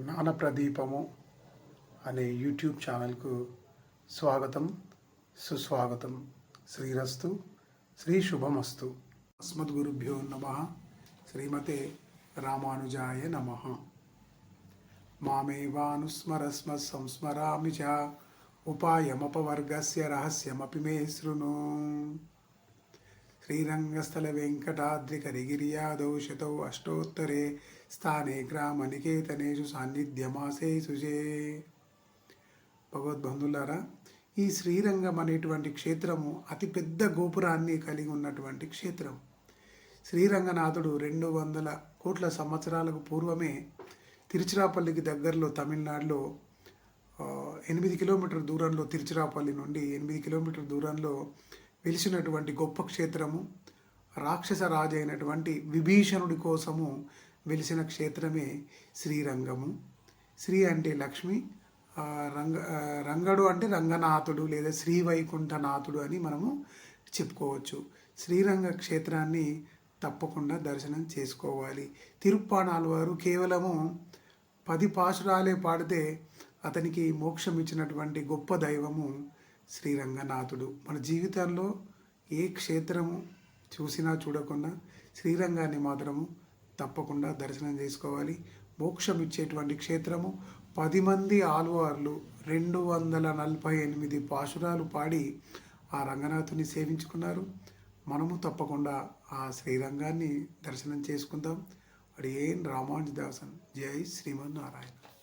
జ్ఞాన ప్రదీపము అనే యూట్యూబ్ ఛానల్కు స్వాగతం సుస్వాగతం. శ్రీరస్తు శ్రీ శుభమస్తు. అస్మద్గురుభ్యో నమ. శ్రీమతే రామానుజాయ నమ. మామేవానుస్మరస్మ సంస్మరామి చ. ఉపాయమపవర్గస్య రహస్యమపి మే శృణు. శ్రీరంగస్థల వెంకటాద్రికరిగిరియాదౌ శతౌ అష్టోత్తరే స్థానే గ్రామనికేతనేషు సాన్నిధ్యమాసే సుజే. భగవద్బంధులారా ఈ శ్రీరంగం అనేటువంటి క్షేత్రము అతిపెద్ద గోపురాన్ని కలిగి ఉన్నటువంటి క్షేత్రం. శ్రీరంగనాథుడు రెండు వందల కోట్ల సంవత్సరాలకు పూర్వమే తిరుచిరాపల్లికి దగ్గరలో తమిళనాడులో ఎనిమిది కిలోమీటర్ దూరంలో తిరుచిరాపల్లి నుండి ఎనిమిది కిలోమీటర్ దూరంలో వెలిసినటువంటి గొప్ప క్షేత్రము రాక్షస రాజు అయినటువంటి విభీషణుడి కోసము వెలిసిన క్షేత్రమే శ్రీరంగము. శ్రీ అంటే లక్ష్మి రంగ రంగడు అంటే రంగనాథుడు లేదా శ్రీ వైకుంఠనాథుడు అని మనము చెప్పుకోవచ్చు. శ్రీరంగ క్షేత్రాన్ని తప్పకుండా దర్శనం చేసుకోవాలి. తిరుప్పాణాల వారు కేవలము పది పాశురాలే పాడితే అతనికి మోక్షం ఇచ్చినటువంటి గొప్ప దైవము శ్రీ రంగనాథుడు మన జీవితంలో ఏ క్షేత్రము చూసినా చూడకుండా శ్రీరంగాన్ని మాత్రము తప్పకుండా దర్శనం చేసుకోవాలి. మోక్షం ఇచ్చేటువంటి క్షేత్రము పది మంది ఆల్వార్లు రెండు వందల నలభై ఎనిమిది పాశురాలు పాడి ఆ రంగనాథుని సేవించుకున్నారు. మనము తప్పకుండా ఆ శ్రీరంగాన్ని దర్శనం చేసుకుందాం. అడియేన్ రామానుజదాసన్. జై శ్రీమన్నారాయణ.